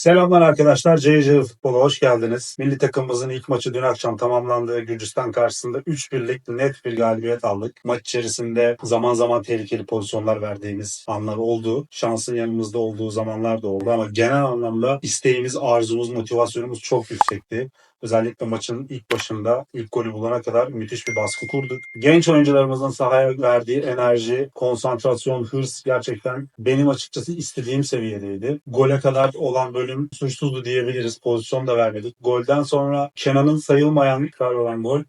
Selamlar arkadaşlar. CC Futbol'a hoş geldiniz. Milli takımımızın ilk maçı dün akşam tamamlandı. Gürcistan karşısında 3-1'lik net bir galibiyet aldık. Maç içerisinde zaman zaman tehlikeli pozisyonlar verdiğimiz anlar oldu. Şansın yanımızda olduğu zamanlar da oldu ama genel anlamda isteğimiz, arzumuz, motivasyonumuz çok yüksekti. Özellikle maçın ilk başında ilk golü bulana kadar müthiş bir baskı kurduk. Genç oyuncularımızın sahaya verdiği enerji, konsantrasyon, hırs gerçekten benim açıkçası istediğim seviyedeydi. Gole kadar olan bölüm suçsuzdu diyebiliriz. Pozisyon da vermedik. Golden sonra Kenan'ın sayılmayan karar olan gol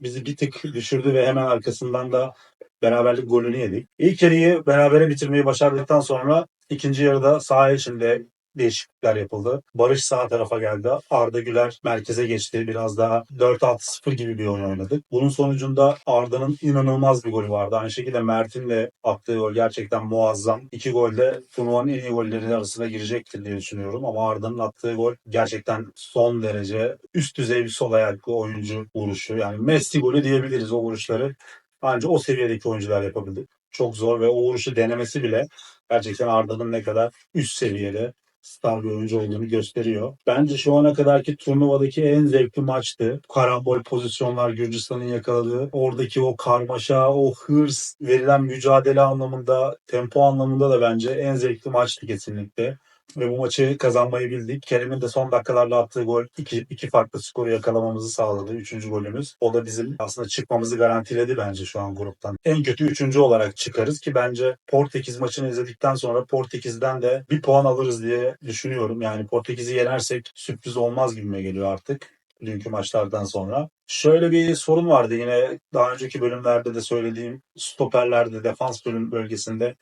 bizi bir tık düşürdü ve hemen arkasından da beraberlik golünü yedik. İlk yarıyı berabere bitirmeyi başardıktan sonra ikinci yarıda saha içinde değişiklikler yapıldı. Barış sağ tarafa geldi. Arda Güler merkeze geçti. Biraz daha 4-6-0 gibi bir oyun oynadık. Bunun sonucunda Arda'nın inanılmaz bir golü vardı. Aynı şekilde Mert'in de attığı gol gerçekten muazzam. İki gol de turnuvanın en iyi golleri arasına girecektir diye düşünüyorum. Ama Arda'nın attığı gol gerçekten son derece üst düzey bir sol ayaklı oyuncu vuruşu. Yani Messi golü diyebiliriz o vuruşları. Ancak o seviyedeki oyuncular yapabildi. Çok zor ve o vuruşu denemesi bile gerçekten Arda'nın ne kadar üst seviyede star bir oyuncu olduğunu gösteriyor. Bence şu ana kadarki turnuvadaki en zevkli maçtı. Karambol pozisyonlar Gürcistan'ın yakaladığı. Oradaki o karmaşa, o hırs, verilen mücadele anlamında, tempo anlamında da bence en zevkli maçtı kesinlikle. Ve bu maçı kazanmayı bildik. Kerem'in de son dakikalarla attığı gol iki, iki farklı skoru yakalamamızı sağladı. Üçüncü golümüz. O da bizim aslında çıkmamızı garantiledi bence şu an gruptan. En kötü üçüncü olarak çıkarız ki bence Portekiz maçını izledikten sonra Portekiz'den de bir puan alırız diye düşünüyorum. Yani Portekiz'i yenersek sürpriz olmaz gibime geliyor artık dünkü maçlardan sonra. Şöyle bir sorun vardı yine daha önceki bölümlerde de söylediğim stoperlerde defans bölüm bölgesinde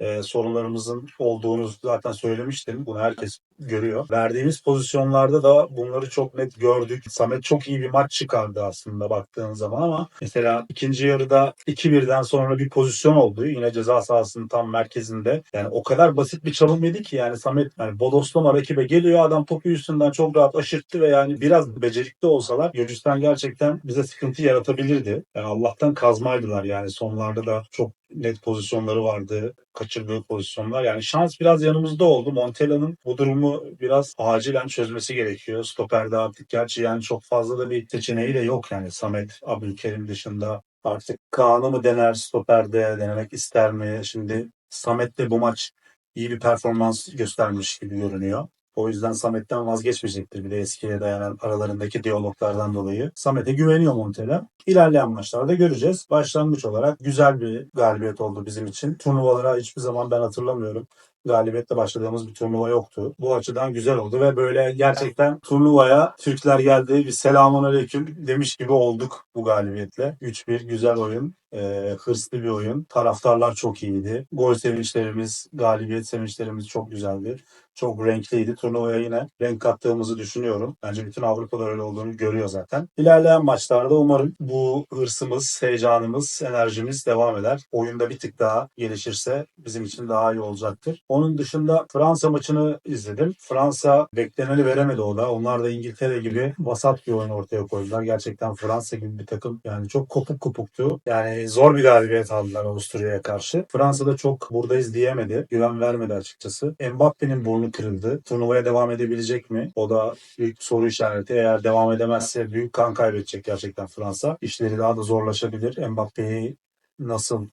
e, sorunlarımızın olduğunu zaten söylemiştim. Bunu herkes görüyor. Verdiğimiz pozisyonlarda da bunları çok net gördük. Samet çok iyi bir maç çıkardı aslında baktığın zaman ama mesela ikinci yarıda 2-1'den sonra bir pozisyon oldu. Yine ceza sahasının tam merkezinde. Yani o kadar basit bir çalım yedi ki yani Samet yani bodoslama rakibe geliyor adam topu üstünden çok rahat aşırttı ve yani biraz becerikli olsalar Gürcistan gerçekten bize sıkıntı yaratabilirdi. Yani Allah'tan kazmaydılar yani sonlarda da çok net pozisyonları vardı. Kaçırdığı pozisyonlar. Yani şans biraz yanımızda oldu. Montella'nın bu durumu biraz acilen çözmesi gerekiyor. Stoper'de artık gerçi yani çok fazla da bir seçeneği de yok yani. Samet, Abdülkerim dışında artık Kaan'ı mı dener stoperde denemek ister mi? Şimdi Samet de bu maç iyi bir performans göstermiş gibi görünüyor. O yüzden Samet'ten vazgeçmeyecektir bir de eskiye dayanan aralarındaki diyaloglardan dolayı. Samet'e güveniyor Montella. İlerleyen maçlarda göreceğiz. Başlangıç olarak güzel bir galibiyet oldu bizim için. Turnuvalara hiçbir zaman ben hatırlamıyorum galibiyetle başladığımız bir turnuva yoktu. Bu açıdan güzel oldu ve böyle gerçekten turnuvaya Türkler geldi bir selamun aleyküm demiş gibi olduk bu galibiyetle. 3-1 güzel oyun. E, hırslı bir oyun. Taraftarlar çok iyiydi. Gol sevinçlerimiz, galibiyet sevinçlerimiz çok güzeldi. Çok renkliydi. Turnuvaya yine renk kattığımızı düşünüyorum. Bence bütün Avrupa'da öyle olduğunu görüyor zaten. İlerleyen maçlarda umarım bu hırsımız, heyecanımız, enerjimiz devam eder. Oyunda bir tık daha gelişirse bizim için daha iyi olacaktır. Onun dışında Fransa maçını izledim. Fransa bekleneni veremedi o da. Onlar da İngiltere gibi vasat bir oyun ortaya koydular. Gerçekten Fransa gibi bir takım yani çok kopuk kopuktu. Yani zor bir galibiyet aldılar Avusturya'ya karşı. Fransa da çok buradayız diyemedi. Güven vermedi açıkçası. Mbappe'nin burnu kırıldı. Turnuvaya devam edebilecek mi? O da büyük soru işareti. Eğer devam edemezse büyük kan kaybedecek gerçekten Fransa. İşleri daha da zorlaşabilir. Mbappe'yi nasıl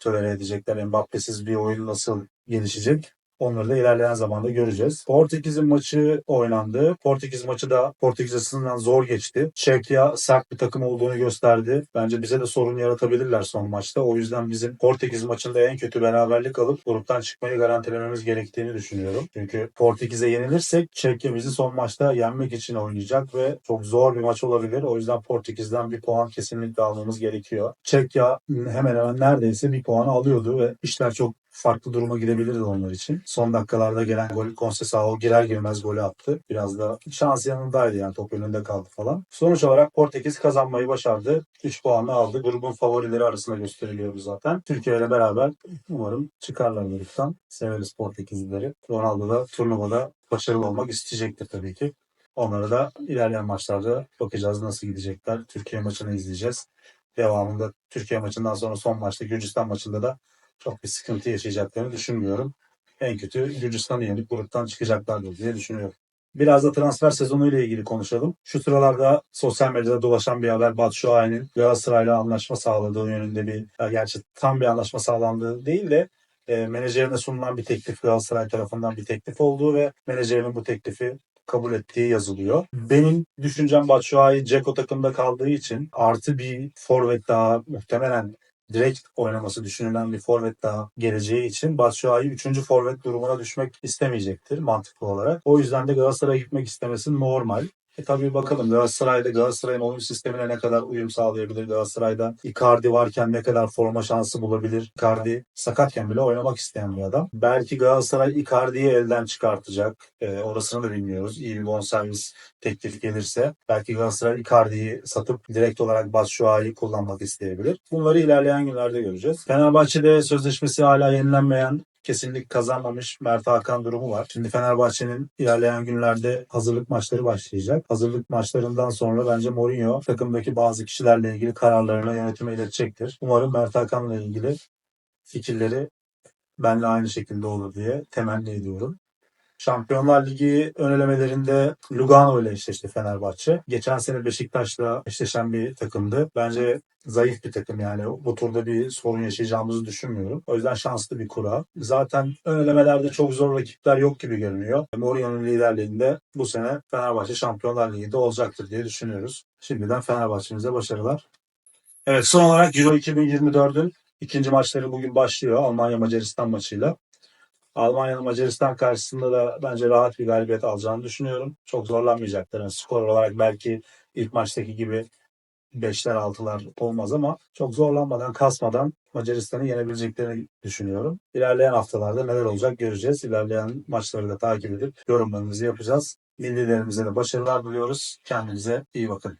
tolere edecekler? Mbappe'siz bir oyun nasıl gelişecek? Onları da ilerleyen zamanda göreceğiz. Portekiz'in maçı oynandı. Portekiz maçı da Portekiz açısından zor geçti. Çekya sert bir takım olduğunu gösterdi. Bence bize de sorun yaratabilirler son maçta. O yüzden bizim Portekiz maçında en kötü beraberlik alıp gruptan çıkmayı garantilememiz gerektiğini düşünüyorum. Çünkü Portekiz'e yenilirsek Çekya bizi son maçta yenmek için oynayacak ve çok zor bir maç olabilir. O yüzden Portekiz'den bir puan kesinlikle almamız gerekiyor. Çekya hemen hemen neredeyse bir puan alıyordu ve işler çok farklı duruma gidebilirdi onlar için. Son dakikalarda gelen gol Conceição girer girmez golü attı. Biraz da şans yanındaydı yani top önünde kaldı falan. Sonuç olarak Portekiz kazanmayı başardı. 3 puanla aldı. Grubun favorileri arasında gösteriliyordu zaten. Türkiye ile beraber umarım çıkarlar gruptan. Severiz Portekizlileri. Ronaldo da turnuvada başarılı olmak isteyecektir tabii ki. Onlara da ilerleyen maçlarda bakacağız nasıl gidecekler. Türkiye maçını izleyeceğiz. Devamında Türkiye maçından sonra son maçta Gürcistan maçında da çok bir sıkıntı yaşayacaklarını düşünmüyorum. En kötü Gürcistan'ı yenip gruptan çıkacaklardır diye düşünüyorum. Biraz da transfer sezonu ile ilgili konuşalım. Şu sıralarda sosyal medyada dolaşan bir haber Batshuayi'nin Galatasaray'la anlaşma sağladığı yönünde bir, gerçi tam bir anlaşma sağlandığı değil de e, menajerine sunulan bir teklif Galatasaray tarafından bir teklif olduğu ve menajerinin bu teklifi kabul ettiği yazılıyor. Benim düşüncem Batshuayi Ceko takımda kaldığı için artı bir forvet daha muhtemelen direkt oynaması düşünülen bir forvet daha geleceği için Batshuayi 3. forvet durumuna düşmek istemeyecektir mantıklı olarak. O yüzden de Galatasaray'a gitmek istemesi normal. E tabii bakalım Galatasaray'da Galatasaray'ın oyun sistemine ne kadar uyum sağlayabilir? Galatasaray'da Icardi varken ne kadar forma şansı bulabilir? Icardi sakatken bile oynamak isteyen bir adam. Belki Galatasaray Icardi'yi elden çıkartacak. E, orasını da bilmiyoruz. İyi bir bonservis teklif gelirse. Belki Galatasaray Icardi'yi satıp direkt olarak Batshuayi'yi kullanmak isteyebilir. Bunları ilerleyen günlerde göreceğiz. Fenerbahçe'de sözleşmesi hala yenilenmeyen kesinlik kazanmamış Mert Hakan durumu var. Şimdi Fenerbahçe'nin ilerleyen günlerde hazırlık maçları başlayacak. Hazırlık maçlarından sonra bence Mourinho takımdaki bazı kişilerle ilgili kararlarını yönetime iletecektir. Umarım Mert Hakan'la ilgili fikirleri benle aynı şekilde olur diye temenni ediyorum. Şampiyonlar Ligi ön elemelerinde Lugano ile eşleşti Fenerbahçe. Geçen sene Beşiktaş'la eşleşen bir takımdı. Bence zayıf bir takım yani. Bu turda bir sorun yaşayacağımızı düşünmüyorum. O yüzden şanslı bir kura. Zaten ön elemelerde çok zor rakipler yok gibi görünüyor. Mourinho'nun liderliğinde bu sene Fenerbahçe Şampiyonlar Ligi'de olacaktır diye düşünüyoruz. Şimdiden Fenerbahçe'mize başarılar. Evet son olarak Euro 2024'ün ikinci maçları bugün başlıyor. Almanya Macaristan maçıyla. Almanya'nın Macaristan karşısında da bence rahat bir galibiyet alacağını düşünüyorum. Çok zorlanmayacaklar. Yani skor olarak belki ilk maçtaki gibi 5'ler 6'lar olmaz ama çok zorlanmadan kasmadan Macaristan'ı yenebileceklerini düşünüyorum. İlerleyen haftalarda neler olacak göreceğiz. İlerleyen maçları da takip edip yorumlarımızı yapacağız. Millilerimize de başarılar diliyoruz. Kendinize iyi bakın.